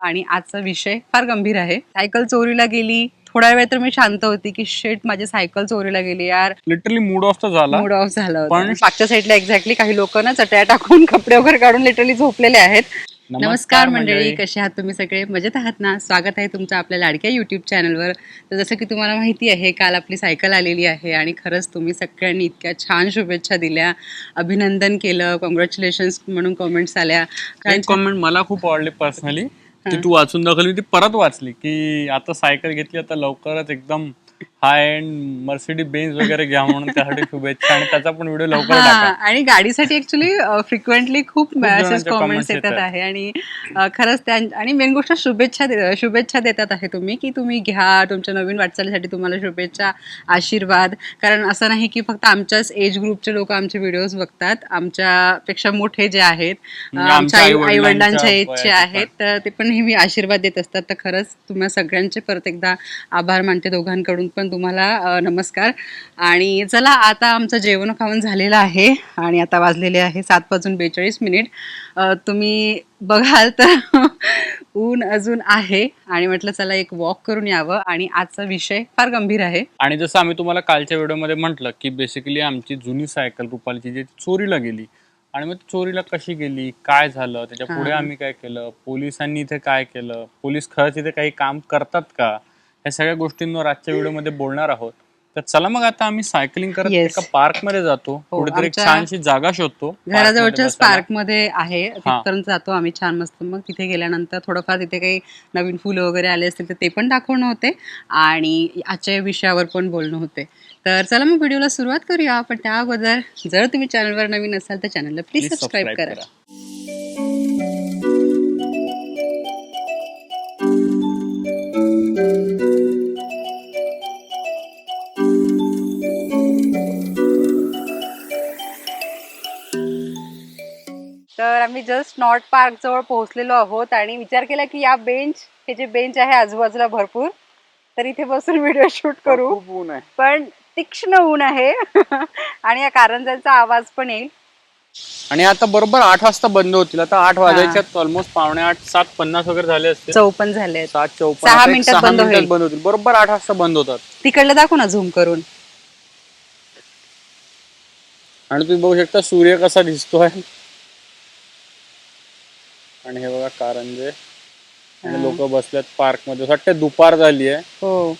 आणि आजचा विषय फार गंभीर आहे. सायकल चोरीला गेली. थोडा वेळ तर मी शांत होती की शेट माझी सायकल चोरीला गेली यार. लिटरली मूड ऑफ तर झाला. मूड ऑफ झालं होतं. पण- मागच्या साईडला एक्झॅक्टली काही लोक ना चटया टाकून कपडे वगैरे काढून लिटरली झोपलेले आहेत. नमस्कार मंडळी. कसे आहात तुम्ही सगळे? मजेत आहात ना? स्वागत आहे तुमचं आपल्या लाडक्या युट्यूब चॅनलवर तर जसं की तुम्हाला माहिती आहे काल आपली सायकल आलेली आहे आणि खरंच तुम्ही सगळ्यांनी इतक्या छान शुभेच्छा दिल्या. अभिनंदन केलं. कॉंग्रॅच्युलेशन्स म्हणून कॉमेंट्स आल्या. एक कॉमेंट मला खूप आवडली पर्सनली ती तू वाचून दाखवली ती परत वाचली की आता सायकल घेतली आता लवकरच एकदम हाय अँड मर्सिडी बेन्स वगैरे घ्या म्हणून त्यासाठी शुभेच्छा आणि त्याचा पण व्हिडिओ लवकर टाका. आणि गाडीसाठी ऍक्च्युली फ्रिक्वेंटली खूप मेसेज जणांचे कॉमेंट्स comments येतात. येतात. आहे. आणि अ, खरंच त्या आणि मेन गोष्ट शुभेच्छा दे- शुभेच्छा देतात आहे तुम्ही की तुम्ही घ्या तुमच्या नवीन वाटचालीसाठी तुम्हाला शुभेच्छा आशीर्वाद. कारण असं नाही की फक्त आमच्याच एज ग्रुपचे लोक आमचे व्हिडिओज बघतात. आमच्यापेक्षा मोठे जे आहेत अ, म्हणजे आमच्या आमच्या आई वडिलांच्या आई-वडिलांच्या एजचे वयाचे आहेत तर ते पण नेहमी आशीर्वाद देत असतात. तर खरंच तुम्हा सगळ्यांचे परत एकदा आभार मानते दोघांकडून. पण तुम्हाला नमस्कार. आणि चला आता आमचं जेवण खाऊन झालेलं आहे. आणि आता वाजलेले आहे सात वाजून बेचाळीस मिनिट. तुम्ही बघाल तर ऊन अजून आहे. आणि म्हटलं चला एक वॉक करून यावं. आणि आजचा विषय फार गंभीर आहे. आणि जसं आम्ही तुम्हाला कालच्या व्हिडिओमध्ये म्हटलं की बेसिकली आमची जुनी सायकल रुपालीची जी चोरीला गेली. आणि मग चोरीला कशी गेली? काय झालं? त्याच्या पुढे. आम्ही काय केलं? पोलिसांनी इथे काय केलं? पोलीस खरंच इथे काही काम करतात का? या सगळ्या गोष्टींवर आजच्या व्हिडिओमध्ये बोलणार आहोत. तर चला मग आता आम्ही सायकलिंग करत Yes. एका पार्कमध्ये जातो. हो, कुठेतरी एक आमच्या छानशी जागा शोधतो घराजवळच्याच park मध्ये पार्कमध्ये आहे तिथपर्यंत जातो आम्ही छान मस्त. मग तिथे गेल्यानंतर थोडंफार तिथे काही नवीन फुलं वगैरे आले असतील तर ते पण दाखवणं होते आणि आजच्या विषयावर पण बोलणं होते. तर चला मग व्हिडिओला सुरुवात करूया. पण त्या अगोदर जर तुम्ही चॅनलवर नवीन असाल तर चॅनलला प्लीज Please सबस्क्राईब subscribe करा. तर आम्ही जस्ट नॉर्थ पार्क जवळ पोहोचलेलो आहोत आणि विचार केला की या बेंच हे जे बेंच आहे आजूबाजूला भरपूर तर इथे बसून व्हिडिओ शूट करू. खूप ऊन आहे. पण तीक्ष्ण ऊन आहे. आणि या कारंजाचा आवाज पण येईल. आणि आता बरोबर आठ वाजता बंद होतील. आता आठ वाजायच्यात ऑलमोस्ट पावणे आठ सात पन्नास वगैरे झाले असते चौपन झाले सात चौपन्न सहा आता एक मिनिटात सहा बंद मिनिटात होईल. बंद होतील. बरोबर आठ वाजता बंद होतात. तिकडलं दाखव ना झूम करून. आणि तुम्ही बघू शकता सूर्य कसा दिसतोय. आणि हे बघा कारंजे. आणि लोक बसल्यात पार्कमध्ये वाटतं दुपार झाली आहे. हो.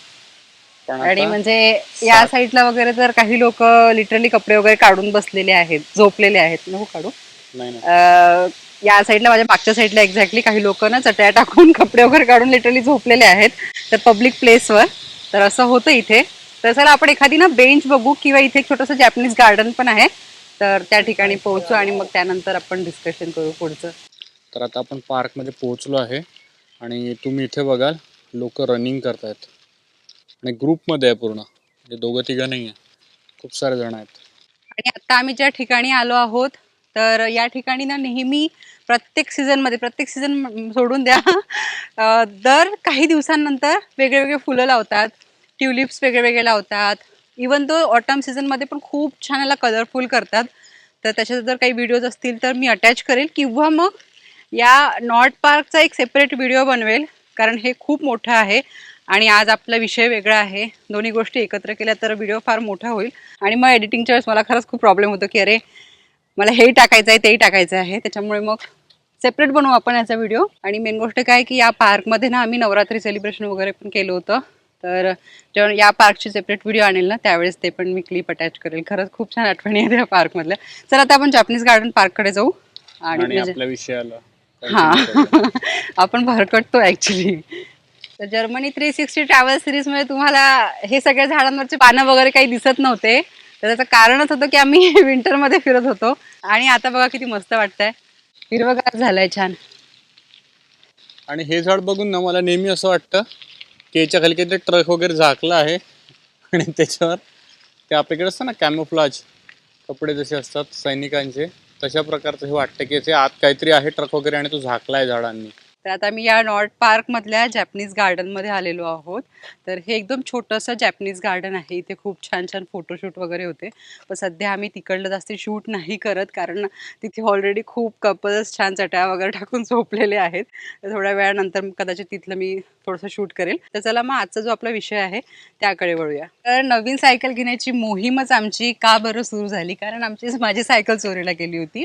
पण आणि आता म्हणजे या साईडला वगैरे तर काही लोक लिटरली कपडे वगैरे काढून बसलेले आहेत झोपलेले आहेत. नको काढू. नाही नाही. अं, या साईडला माझ्या मागच्या साईडला एक्झॅक्टली काही लोक ना चटया टाकून कपडे वगैरे काढून लिटरली झोपलेले आहेत. तर पब्लिक प्लेसवर तर असं होतं इथे. तर चला आपण एखादी ना बेंच बघू किंवा इथे एक छोटंसं जॅपनीज गार्डन पण आहे. तर त्या ठिकाणी पोहोचू आणि मग त्यानंतर आपण डिस्कशन करू पुढचं. तर आता आपण पार्कमध्ये पोहोचलो आहे आणि तुम्ही इथे बघाल लोक रनिंग करतायत. आणि ग्रुपमध्ये आहे पूर्ण. म्हणजे दोघं तिघं नाही आहे. खूप सारे जण आहेत. आणि आता आम्ही ज्या ठिकाणी आलो आहोत तर या ठिकाणी ना नेहमी प्रत्येक सीझनमध्ये प्रत्येक सीझन सोडून द्या. दर काही दिवसांनंतर वेगळे वेगळे फुलं लावतात ट्युलिप्स वेगळे वेगळे लावतात. इवन तो ऑटम सीझनमध्ये पण खूप छान याला कलरफुल करतात. तर त्याच्यात जर काही व्हिडिओज असतील तर मी अटॅच करेल. किंवा मग या नॉर्थ पार्कचा एक सेपरेट व्हिडिओ बनवेल कारण हे खूप मोठं आहे आणि आज आपला विषय वेगळा आहे. दोन्ही गोष्टी एकत्र केल्या तर व्हिडिओ फार मोठा होईल. आणि मग एडिटिंगच्या वेळेस मला खरंच खूप प्रॉब्लेम होतो की अरे मला हेही टाकायचं आहे तेही टाकायचं आहे. त्याच्यामुळे मग सेपरेट बनवू आपण याचा व्हिडिओ. आणि मेन गोष्ट काय की या पार्कमध्ये ना आम्ही नवरात्री सेलिब्रेशन वगैरे पण केलं होतं. तर जेव्हा या पार्कची सेपरेट व्हिडिओ आणेल ना त्यावेळेस ते पण मी क्लिप अटॅच करेल. खरंच खूप छान आठवणी आहेत या पार्कमधल्या. चला आता आपण जापनीज गार्डन पार्ककडे जाऊ. आणि आणि म्हणजे- आपल्या विषयाला. हा. आपण भरकटतो ऍक्च्युली तर जर्मनी थ्री सिक्स्टी ट्रॅव्हल सिरीजमध्ये तुम्हाला हे सगळ्या झाडांवरचे पानं वगैरे काही दिसत नव्हते. तर त्याचं कारणच होतं की आम्ही विंटरमध्ये फिरत होतो. आणि आता बघा किती मस्त वाटतंय. हिरवगार झालंय छान. आणि हे झाड बघून ना मला नेहमी असं वाटतं की याच्या खाली काहीतरी ट्रक वगैरे झाकला आहे. आणि त्याच्यावर ते आपल्याकडे असतं ना कॅमोफ्लाज कपडे जसे असतात सैनिकांचे. तशा प्रकारचं हे वाटतं की याचे आत काहीतरी आहे ट्रक वगैरे आणि तो झाकला आहे झाडांनी. तर आता मी या नॉर्थ पार्कमधल्या जॅपनीज गार्डनमध्ये आलेलो आहोत. तर हे एकदम छोटंसं जॅपनीज गार्डन आहे. इथे खूप छान छान फोटोशूट वगैरे होते. पण सध्या आम्ही तिकडलं जास्त शूट नाही करत कारण तिथे ऑलरेडी खूप कपल्स छान चट्या वगैरे टाकून झोपलेले आहेत. तर थोड्या वेळानंतर कदाचित तिथलं मी थोडंसं शूट करेल. तर चला मग आजचा जो आपला विषय आहे त्याकडे वळूया. तर नवीन सायकल घेण्याची मोहीमच आमची का बरं सुरू झाली? कारण आमची माझी सायकल चोरीला गेली होती.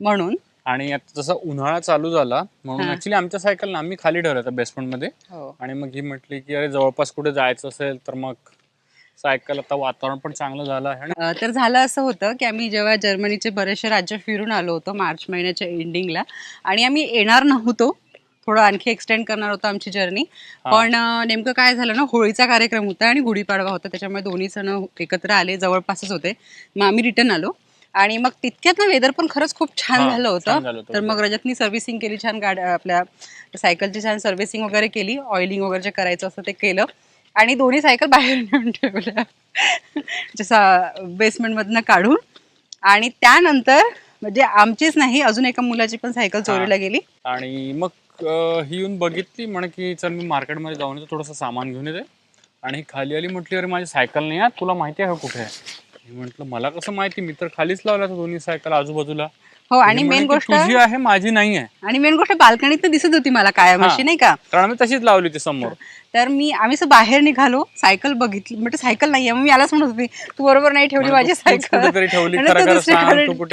म्हणून आणि आता जसा उन्हाळा चालू झाला म्हणून हा. ऍक्च्युली आमच्या सायकल ना आम्ही खाली ठेवलं होतं बेसमेंटमध्ये. हो. आणि मग ही म्हटली की अरे जवळपास कुठे जायचं असेल तर मग सायकल आता वातावरण पण चांगलं झालं आहे. आणि अ, तर झालं असं होतं की आम्ही जेव्हा जर्मनीचे बरेचसे राज्य फिरून आलो होतो मार्च महिन्याच्या एंडिंगला आणि आम्ही येणार नव्हतो. थोडं आणखी एक्सटेंड करणार होतो आमची जर्नी हा. पण अ, नेमकं काय झालं ना होळीचा कार्यक्रम होता आणि गुढीपाडवा होता. त्याच्यामुळे दोन्ही सण एकत्र आले जवळपासच होते. मग आम्ही रिटर्न आलो. आणि मग तितक्यात ना वेदर पण खरंच खूप छान झालं होतं. तर मग रजतनी सर्व्हिसिंग केली छान गाड्या आपल्या सायकलची छान सर्व्हिसिंग वगैरे केली ऑइलिंग वगैरे जे करायचं असतं ते केलं आणि दोन्ही सायकल बाहेर नेऊन ठेवल्या जसं बेसमेंटमधनं काढून आणि त्यानंतर म्हणजे आमचीच नाही अजून एका मुलाची पण सायकल चोरीला गेली. आणि मग ही येऊन बघितली म्हणे की चल मी मार्केटमध्ये जाऊन येतो थोडंसं सामान घेऊन येते. आणि खाली आली म्हटली अरे माझी सायकल नाही आहे तुला माहिती आहे कुठे आहे? म्हटलं मला कसं माहिती? मी तर खालीच लावल्या होता दोन्ही सायकल आजूबाजूला. हो आणि ही म्हणे मेन गोष्ट तुझी आहे माझी नाही आहे. आणि मेन गोष्ट बाल्कनीत दिसत होती मला कायम. अशी नाही का? कारण आम्ही तशीच लावली होती समोर. तर मी आम्ही बाहेर निघालो सायकल बघितली. म्हणजे सायकल नाहीये. मग मी यालाच म्हणत होती तू बरोबर नाही ठेवली माझी सायकल. ठेवली,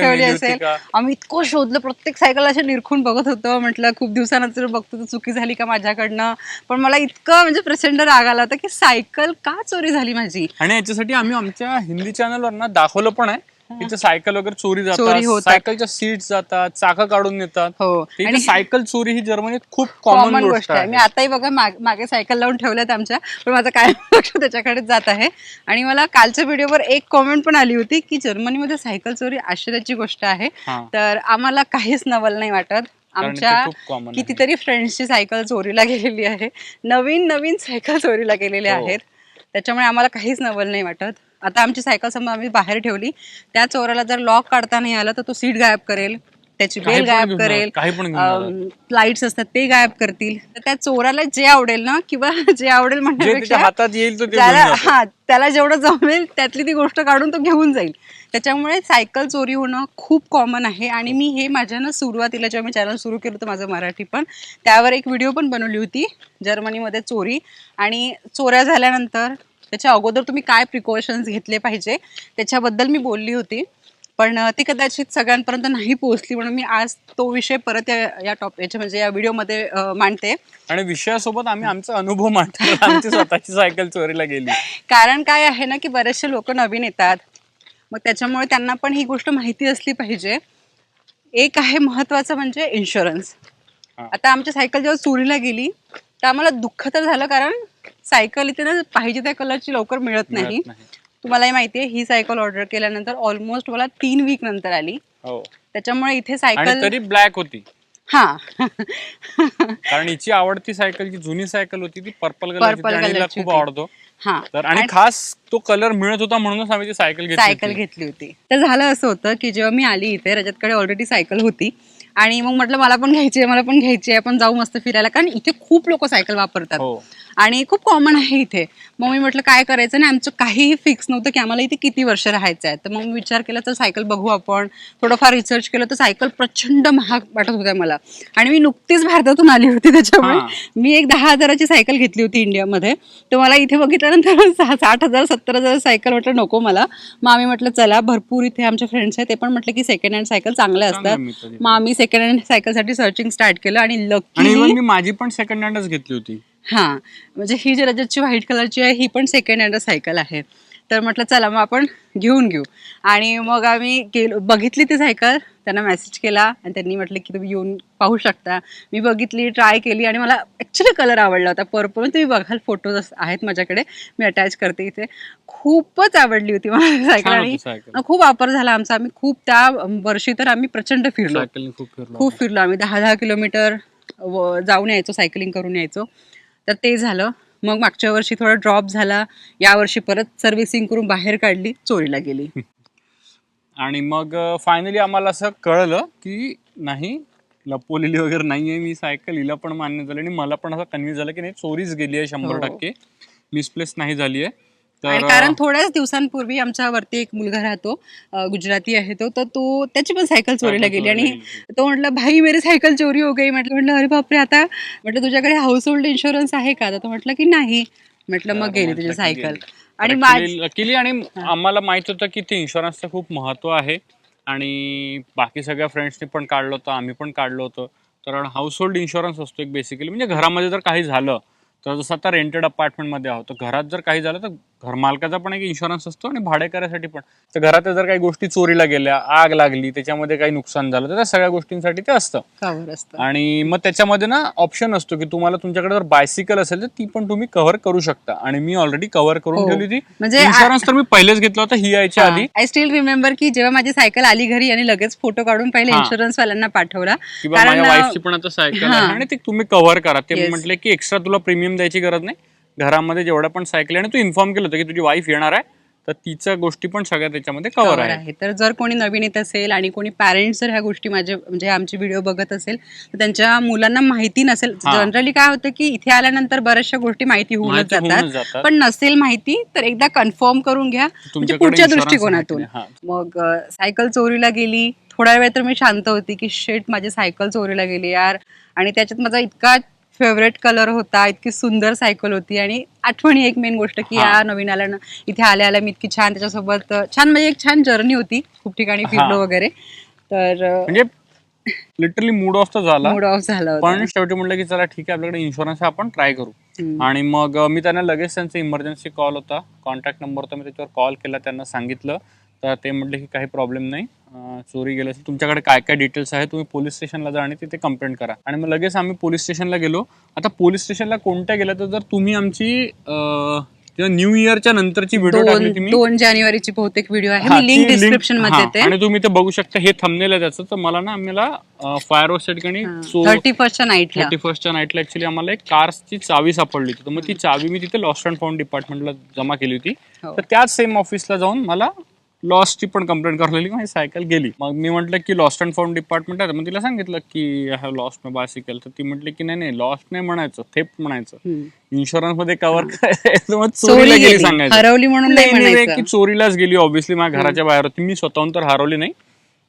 आणि असेल? आम्ही इतकं शोधलं प्रत्येक सायकल असे निरखून बघत होतो. म्हटलं खूप दिवसानंतर बघतो तर चुकी झाली का माझ्याकडनं? पण मला इतकं म्हणजे प्रचंड राग आला होता की सायकल का चोरी झाली माझी? आणि याच्यासाठी आम्ही आमच्या हिंदी चॅनलवर ना दाखवलं पण आहे. इथे सायकल वगैरे चोरी चोरी जातात होतात. सायकलच्या सीट जातात चाकं काढून नेतात. हो. इथे आणि सायकल चोरी ही जर्मनीत खूप कॉमन गोष्ट आहे. मी आताही बघा माग- मागे सायकल लावून ठेवल्यात आमच्या पण माझं काय लक्ष त्याच्याकडेच जात आहे. आणि मला कालच्या व्हिडिओवर एक कॉमेंट पण आली होती की जर्मनीमध्ये सायकल चोरी आश्चर्याची गोष्ट आहे. हा. तर आम्हाला काहीच नवल नाही वाटत. कारण ते आमच्या खूप. कितीतरी फ्रेंड्सची सायकल चोरीला गेलेली आहे. नवीन नवीन सायकल चोरीला गेलेल्या हो. आहेत. त्याच्यामुळे आम्हाला काहीच नवल नाही वाटत. आता आमची सायकल समजा आम्ही बाहेर ठेवली त्या चोराला जर लॉक काढता नाही आलं तर तो सीट गायब करेल त्याची काही बेल पण गायब घेऊन करेल जाणार, काही पण घेऊन जाणार. लाईट्स असतात ते गायब करतील तर त्या चोराला जे आवडेल ना किंवा जे आवडेल जे त्याच्या म्हणण्यापेक्षा हातात येईल तो ते ज्याला घेऊन जातो. हा त्याला जेवढं जमेल त्यातली ती गोष्ट काढून तो घेऊन जाईल त्याच्यामुळे सायकल चोरी होणं खूप कॉमन आहे आणि मी हे माझ्या ना सुरुवातीला जेव्हा मी चॅनल सुरू केलं होतं माझं मराठी पण त्यावर एक व्हिडिओ पण बनवली होती जर्मनीमध्ये चोरी आणि चोऱ्या झाल्यानंतर त्याच्या अगोदर तुम्ही काय प्रिकॉशन्स घेतले पाहिजे त्याच्याबद्दल मी बोलली होती. पण ती कदाचित सगळ्यांपर्यंत नाही पोहोचली म्हणून मी आज तो विषय परत या या टॉप याच्या म्हणजे या व्हिडिओमध्ये मांडते. आणि विषयासोबत आम्ही आमचा अनुभव मांडतो. आमची स्वतःची सायकल चोरीला गेली. कारण काय आहे ना की बरेचसे लोक नवीन येतात. मग त्याच्यामुळे त्यांना पण ही गोष्ट माहिती असली पाहिजे. एक आहे महत्वाचं म्हणजे इन्शुरन्स. आता आमची सायकल जेव्हा चोरीला गेली तर आम्हाला दुःख तर झालं कारण सायकल इथे ना पाहिजे त्या कलरची लवकर मिळत नाही. तुम्हालाही माहिती आहे ही सायकल ऑर्डर केल्यानंतर ऑलमोस्ट मला तीन वीक नंतर आली. हो. त्याच्यामुळे इथे सायकल तरी ब्लॅक होती. हा. कारण हिची आवडती सायकल जी जुनी सायकल होती ती पर्पल कलरची खूप. आवडतो. हा. तर आणि खास तो कलर मिळत होता म्हणूनच आम्ही ती सायकल घेतली सायकल. घेतली होती. तर झालं असं होतं की जेव्हा मी आली इथे रजतकडे ऑलरेडी सायकल होती. आणि मग म्हटलं मला पण घ्यायची आहे मला पण घ्यायची आहे आपण जाऊ मस्त फिरायला. कारण इथे खूप लोक सायकल वापरतात. हो. आणि खूप कॉमन आहे इथे. मग मी म्हटलं काय करायचं? आणि आमचं काहीही फिक्स नव्हतं की आम्हाला इथे किती वर्ष राहायचं आहे. तर मग मी विचार केला तर सायकल बघू आपण. थोडंफार रिसर्च केलं तर सायकल प्रचंड महाग वाटत होत्या मला. आणि मी नुकतीच भारतातून आली होती त्याच्यामुळे. मी एक दहा हजाराची सायकल घेतली होती इंडियामध्ये. तर मला इथे बघितल्यानंतर साठ हजार सत्तर हजार सायकल म्हटलं नको मला. मग आम्ही म्हटलं चला भरपूर इथे आमचे फ्रेंड्स आहेत. ते पण म्हटलं की सेकंड हँड सायकल चांगल्या असतात. मग आम्ही सेकंड हँड सायकलसाठी सर्चिंग स्टार्ट केलं आणि आणि लकी माझी पण सेकंड हँडच घेतली होती. हा म्हणजे ही जी रजतची व्हाईट कलरची आहे ही पण सेकंड हँड सायकल आहे. तर म्हटलं चला मग आपण घेऊन घेऊ. आणि मग आम्ही गेलो बघितली ती सायकल त्यांना मेसेज केला आणि त्यांनी म्हटलं की तुम्ही येऊन पाहू शकता. मी बघितली ट्राय केली आणि मला ॲक्च्युली कलर आवडला होता. पर्पल तुम्ही बघाल फोटोज आहेत माझ्याकडे. मी अटॅच करते इथे. खूपच आवडली होती मला सायकल आणि खूप वापर झाला आमचा. आम्ही खूप त्या वर्षी तर आम्ही प्रचंड फिरलो. खूप फिरलो आम्ही. दहा दहा किलोमीटर जाऊन यायचो सायकलिंग करून यायचो. तर ते झालं. मग मागच्या वर्षी थोडा ड्रॉप झाला. या वर्षी परत सर्व्हिसिंग करून बाहेर काढली चोरीला गेली. आणि मग फायनली आम्हाला असं कळलं की नाही लपवलेली वगैरे नाहीये मी सायकल हिला पण मान्य झालं आणि मला पण असं कन्व्हिन्स झालं की नाही चोरीच गेली आहे शंभर हो. टक्के. मिसप्लेस नाही झाली आहे आणि कारण थोड्याच दिवसांपूर्वी आमच्या वरती एक मुलगा राहतो गुजराती आहे तो तर तो त्याची पण सायकल चोरीला गेली. आणि. तो म्हटलं भाई मेरी सायकल चोरी हो गई. म्हटलं म्हटलं अरे बापरे आता म्हटलं तुझ्याकडे हाऊस होल्ड इन्शुरन्स आहे का? तर तो म्हटलं की नाही. म्हटलं मग गेली तुझी सायकल. आणि luckily आणि आम्हाला माहीत होतं की ते इन्शुरन्सचं खूप महत्त्व आहे. आणि बाकी सगळ्या फ्रेंड्सनी पण काढलं होतं आम्ही पण काढलं होतं. कारण हाऊस होल्ड इन्शुरन्स असतो एक बेसिकली म्हणजे घरामध्ये जर काही झालं तर जसं आता रेंटेड अपार्टमेंटमध्ये आहोत तर घरात जर काही झालं तर घरमालकाचा पण एक इन्शुरन्स असतो आणि भाडेकऱ्यासाठी पण. तर घरात जर काही गोष्टी चोरीला गेल्या आग लागली त्याच्यामध्ये काही नुकसान झालं तर त्या सगळ्या गोष्टींसाठी ते असतं. आणि मग त्याच्यामध्ये ना ऑप्शन असतो की तुम्हाला तुमच्याकडे जर बायसिकल असेल तर ती पण तुम्ही कव्हर करू शकता. आणि मी ऑलरेडी कव्हर करून हो. ठेवली होती. म्हणजे इन्शुरन्स तर मी पहिलेच घेतला होता ही यायच्या आधी. आय स्टील रिमेंबर की जेव्हा माझी सायकल आली घरी आणि लगेच फोटो काढून पहिले. इन्शुरन्स वाल्यांना पाठवला. किंवा माझ्या वाईफची पण आता सायकल. आहे आणि ते तुम्ही कव्हर करा. ते. म्हटले की एक्स्ट्रा तुला प्रीमियम द्यायची गरज नाही. घरामध्ये जेवढ्या पण सायकल आणि तू इन्फॉर्म केलं होतं की तुझी वाईफ येणार आहे तर तिच्या गोष्टी पण सगळ्या त्याच्यामध्ये कव्हर आहे. तर जर कोणी नवीन येत असेल आणि कोणी पॅरेंट्स जर ह्या गोष्टी माझे म्हणजे आमची व्हिडिओ बघत असेल तर त्यांच्या मुलांना माहिती नसेल. जनरली काय होतं की इथे आल्यानंतर बऱ्याचशा गोष्टी माहिती होऊनच जातात. पण नसेल माहिती तर एकदा कन्फर्म करून घ्या. म्हणजे पुढच्या दृष्टिकोनातून? मग सायकल चोरीला गेली. थोडा वेळ तर मी शांत होती की शेट माझी सायकल चोरीला गेली यार. आणि त्याच्यात माझा इतका फेवरेट कलर होता इतकी सुंदर सायकल होती आणि आठवणी एक मेन गोष्ट की. या नवीन आल्या इथे आल्या आल्या मी इतकी छान त्याच्यासोबत छान म्हणजे एक छान जर्नी होती खूप ठिकाणी. फिरलो वगैरे तर म्हणजे लिटरली मूड ऑफ तर झाला मूड ऑफ झाला पण शेवटी म्हटलं की चला ठीक आहे आपल्याकडे इन्शुरन्स आपण ट्राय करू. आणि मग मी त्यांना लगेच त्यांचा इमर्जन्सी कॉल होता कॉन्टॅक्ट नंबर होता मी त्याच्यावर कॉल केला त्यांना सांगितलं तर ते म्हटले की काही प्रॉब्लेम नाही. चोरी गेलं असेल तुमच्याकडे काय काय डिटेल्स आहे तुम्ही पोलीस स्टेशनला जा आणि तिथे कंप्लेंट करा. आणि मग लगेच आम्ही पोलीस स्टेशनला गेलो. आता पोलीस स्टेशनला कोणत्या गेल्या तर जर तुम्ही आमची न्यू इयरच्या नंतरची व्हिडिओ टाकली दोन तुम्ही. दोन जानेवारीची बहुतेक व्हिडिओ आहे. लिंक डिस्क्रिप्शनमध्ये येते आणि तुम्ही ते बघू शकता हे थंबनेल आहे त्याचं. तर मला ना आम्हाला फायर वर्क्स ठिकाणी थर्टी फर्स्टच्या नाईटला थर्टी फर्स्टच्या नाईटला ऍक्च्युली आम्हाला एक कारची चावी सापडली होती. तर मग ती चावी मी तिथे लॉस्ट अँड फाउंड डिपार्टमेंटला जमा केली होती. हो. तर त्याच सेम ऑफिसला जाऊन मला लॉस्टची पण कंप्लेंट करलेली माझी सायकल गेली. मग मी म्हटलं की लॉस्ट अँड फाउंड डिपार्टमेंट आहे. मग तिला सांगितलं की I have lost my bicycle तर ती म्हटली की नाही नाही लॉस्ट नाही म्हणायचं थेफ्ट म्हणायचं. इन्शुरन्समध्ये कव्हर चोरीला गेली सांगायचं. हरवली म्हणून की चोरीलाच गेली ऑब्व्हियसली माझ्या घराच्या बाहेर होती. मी स्वतःहून तर हरवली नाही.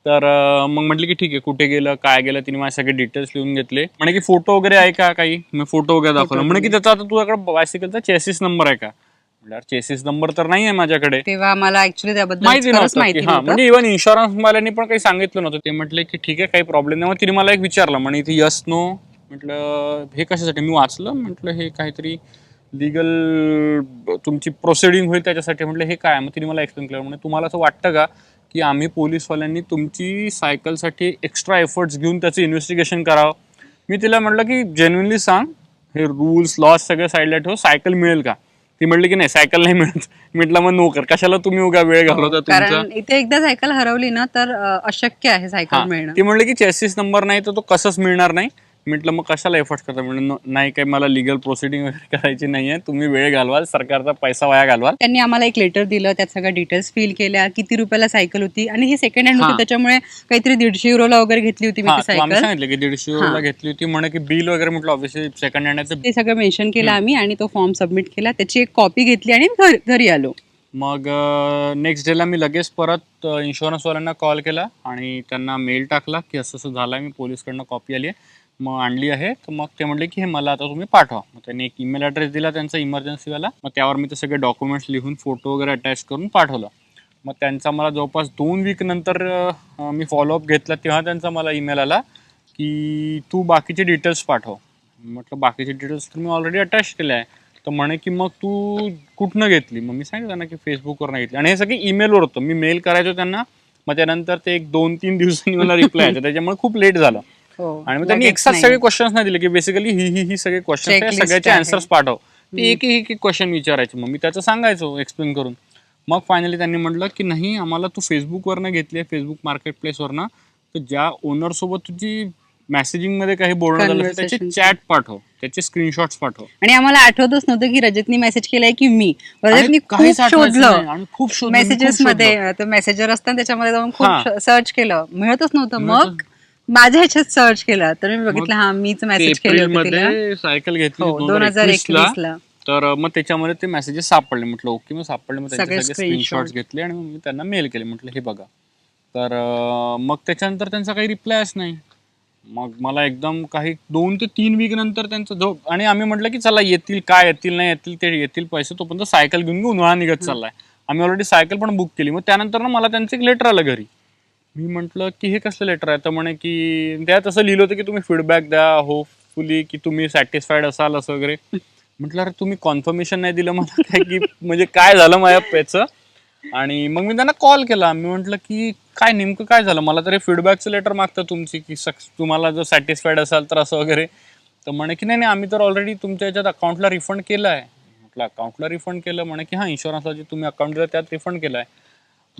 तर मग म्हटली की ठीक आहे कुठे गेलं काय गेलं तिने माझे सगळे डिटेल्स लिहून घेतले. म्हणे की फोटो वगैरे आहे का काही? मी फोटो वगैरे दाखवला. म्हणे की त्याचा आता तुझ्याकडे बायसिकलचा चेसिस नंबर आहे का? म्हटलं चेसिस नंबर तर नाही आहे माझ्याकडे. तेव्हा मला ऍक्च्युली त्याबद्दल माहिती खरंच नव्हतं माहिती की हा नव्हतं. म्हणजे इव्हन इन्शुरन्स वाल्यांनी पण काही सांगितलं नव्हतं. ते म्हटले की ठीक आहे काही प्रॉब्लेम नाही. मग तिने मला एक विचारलं म्हणे इथे यस नो म्हटलं हे कशासाठी? मी वाचलं. म्हटलं हे काहीतरी लिगल तुमची प्रोसिडिंग होईल त्याच्यासाठी. म्हटलं हे काय? मग तिने मला एक्सप्लेन केलं म्हणजे तुम्हाला असं वाटतं का की आम्ही पोलीसवाल्यांनी तुमची सायकलसाठी एक्स्ट्रा एफर्ट्स घेऊन त्याचं इन्व्हेस्टिगेशन करावं? मी तिला म्हटलं की जेन्युनली सांग हे रूल्स लॉस सगळं साईडला ठेव सायकल मिळेल का? ती म्हटली की नाही सायकल नाही मिळत. म्हटलं मग नो कर. कशाला तुम्ही उगा वेळ घालवता तुमचा? कारण इथे एकदा सायकल हरवली ना तर अ, अशक्य आहे सायकल. मिळणं. ती म्हणली की चेसिस नंबर नाही तर तो कसंच मिळणार नाही. म्हटलं मग कशाला एफर्ट करता? म्हणजे "न- नाही काही मला लिगल प्रोसिडिंग वगैरे करायची नाहीये. तुम्ही वेळ घालवाल सरकारचा पैसा वाया घालवाल. त्यांनी आम्हाला एक लेटर दिलं त्यात सगळ्या डिटेल्स फिल केल्या किती रुपयाला सायकल होती. आणि ही सेकंड हँड होती. त्याच्यामुळे काहीतरी दीडशे युरोला वगैरे घेतली होती मी ती तो आम्ही सायकल सांगितलं की दीडशे ला घेतली होती म्हणे की बिल वगैरे म्हटलं ऑब्व्हियसली सेकंड हँड आहे तर ते सगळं मेन्शन केलं आम्ही आणि तो फॉर्म सबमिट केला. त्याची एक कॉपी घेतली आणि घर- घरी आलो. मग नेक्स्ट डेला मी लगेच परत इन्शुरन्सवाल्यांना कॉल केला आणि त्यांना मेल टाकला की असं असं झालं मी पोलीसकडनं कॉपी आली आहे मग आणली आहे. तर मग ते म्हणले की हे मला आता तुम्ही पाठवा. मग त्यांनी एक ईमेल ॲड्रेस दिला त्यांचा इमर्जन्सीवाला मग त्यावर मी ते सगळे डॉक्युमेंट्स लिहून फोटो वगैरे अटॅच करून पाठवलं. मग त्यांचा मला जवळपास दोन वीक नंतर मी फॉलोअप घेतला तेव्हा त्यांचा मला ईमेल आला की तू बाकीचे डिटेल्स पाठव. म्हटलं बाकीचे डिटेल्स तर मी ऑलरेडी अटॅच केले आहे. तर म्हणे की मग तू कुठनं घेतली? मग मी सांगितलं त्यांना की फेसबुकवरनं घेतली. आणि हे सगळे ईमेलवर होतं. मी मेल करायचो त्यांना. मग त्यानंतर ते एक दोन तीन दिवसांनी मला रिप्लाय यायचं त्याच्यामुळे खूप लेट झालं. आणि मग त्यांनी एकसाथ. सगळे क्वेश्चन्स नाही दिले की बेसिकली ही ही ही सगळे क्वेश्चन सगळ्याचे. आन्सर्स पाठव ते एक एक एक क्वेश्चन विचारायचे मग मी त्याचं सांगायचो एक्सप्लेन करून मग फायनली त्यांनी म्हटलं की नाही आम्हाला तू फेसबुकवरनं घेतली आहे फेसबुक मार्केट प्लेसवरनं तर ज्या ओनर सोबत तुझी मेसेजिंगमध्ये काही बोलणं झालं त्याचे. चॅट पाठव त्याचे स्क्रीनशॉट्स पाठव आणि आम्हाला आठवतच नव्हतं की रजतनी मेसेज केलाय की मी रजतनी खूप नाही. शोधलं आणि खूप मेसेजेस. मध्ये मेसेजर असतात त्याच्यामध्ये जाऊन हा. खूप सर्च केलं मिळतच नव्हतं मग माझ्या ह्याच्यात सर्च केलं तर मी बघितलं हा मीच मेसेज केले होते तिला. मध्ये सायकल घेतली हो दोन हजार 2021 ला. एकवीस ला तर मग त्याच्यामध्ये ते मेसेजेस सापडले. म्हटलं ओके. मग सापडले मग त्यांचे सगळे सगळे screenshot. स्क्रीनशॉट्स घेतले आणि मग मी त्यांना मेल केले. म्हटलं हे बघा. तर अं, मग त्याच्यानंतर त्यांचा काही रिप्लायच नाही. मग मला एकदम काही दोन ते तीन वीक नंतर त्यांचं जो आणि आम्ही म्हटलं की चला येतील काय येतील नाही येतील ते येतील पैसे तोपर्यंत सायकल घेऊन घेऊन उन्हाळा निघत चाललाय. आम्ही ऑलरेडी सायकल पण बुक केली. मग त्यानंतर ना मला त्यांचं एक लेटर आलं घरी. मी म्हटलं की हे कसलं लेटर आहे? तर म्हणे की त्यात असं लिहिलं होतं की तुम्ही फीडबॅक द्या होपफुली की तुम्ही सॅटिस्फाईड असाल असं वगैरे. म्हटलं अरे तुम्ही कॉन्फर्मेशन नाही दिलं मला काय की म्हणजे काय झालं माझ्या पेचं आणि मग मी त्यांना कॉल केला. मी म्हटलं की काय नेमकं काय झालं? मला तरी फीडबॅकचं लेटर मागतं तुमची की सक्स तुम्हाला जर सॅटिस्फाईड असाल तर असं वगैरे. तर म्हणे की नाही नाही आम्ही तर ऑलरेडी तुमच्या याच्यात अकाउंटला रिफंड केलं आहे. म्हटलं अकाउंटला रिफंड केलं? म्हणे की हां इन्शुरन्सला जे तुम्ही अकाउंट दिलं त्यात रिफंड केलं आहे.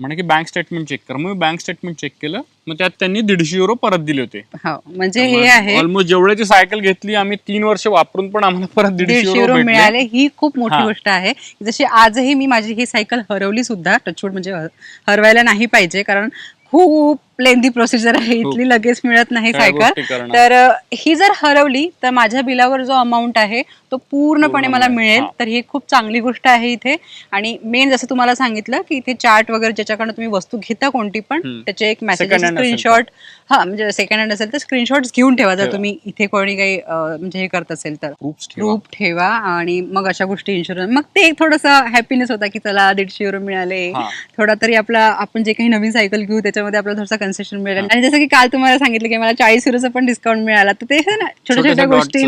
म्हणे की बँक स्टेटमेंट चेक कर. मग मी बँक स्टेटमेंट चेक केलं मग त्यात त्यांनी दीडशे युरो परत दिले होते. हो म्हणजे हे आहे ऑलमोस्ट जेवढ्याची सायकल घेतली आम्ही तीन वर्ष वापरून पण आम्हाला परत दीडशे युरो मिळाले. ही खूप मोठी. गोष्ट आहे. जशी आजही मी माझी ही सायकल हरवली सुद्धा टचवूड म्हणजे हर- हरवायला नाही पाहिजे कारण खूप लेंदी प्रोसिजर आहे इथली लगेच मिळत नाही सायकल. तर ही जर हरवली तर माझ्या बिलावर जो अमाऊंट आहे तो पूर्णपणे पूर्ण मला मिळेल. तर ही खूप चांगली गोष्ट आहे इथे आणि मेन जसं तुम्हाला सांगितलं की इथे चार्ट वगैरे ज्याच्याकडनं तुम्ही वस्तू घेता कोणती पण. त्याचे एक मेसेज. स्क्रीनशॉट हा म्हणजे सेकंड हँड असेल तर स्क्रीनशॉट्स घेऊन ठेवा जर. तुम्ही इथे कोणी काही म्हणजे हे करत असेल तर Proofs ठेवा. आणि मग अशा गोष्टी इन्शुरन्स मग ते एक थोडंसं हॅपीनेस होता की चला दीडशे युरो मिळाले. थोडा तरी आपला आपण जे काही नवीन सायकल घेऊ त्याच्यामध्ये आपल्याला थोडासा कन्सेशन मिळेल. आणि जसं की काल तुम्हाला सांगितलं की मला चाळीस युरोचा पण डिस्काउंट मिळाला. तर ते ना छोट्या छोट्या गोष्टी.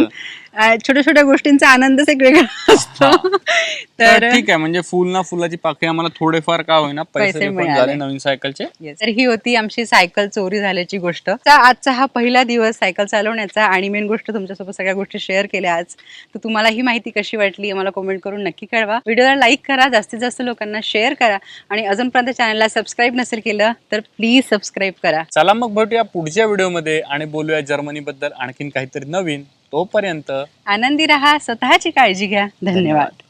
छोट्या छोट्या गोष्टींचा आनंदच एक वेगळा असतो. तर ठीक आहे म्हणजे फुल ना फुलाची पाकळी आम्हाला थोडेफार का होईना पैसे मिळाले. झाले नवीन सायकलचे. तर ही होती आमची सायकल चोरी झाल्याची गोष्ट. आजचा हा पहिला दिवस सायकल चालवण्याचा आणि मेन गोष्ट तुमच्यासोबत सगळ्या गोष्टी शेअर केल्या आज. तर तुम्हाला ही माहिती कशी वाटली मला कमेंट करून नक्की कळवा. व्हिडिओला लाईक करा जास्तीत जास्त लोकांना शेअर करा आणि अजूनपर्यंत चॅनलला सबस्क्राईब नसेल केलं तर प्लीज सबस्क्राईब करा. चला मग भेटूया पुढच्या व्हिडिओमध्ये आणि बोलूया जर्मनी बद्दल आणखीन काहीतरी नवीन. तोपर्यंत आनंदी रहा स्वतःची काळजी घ्या. धन्यवाद.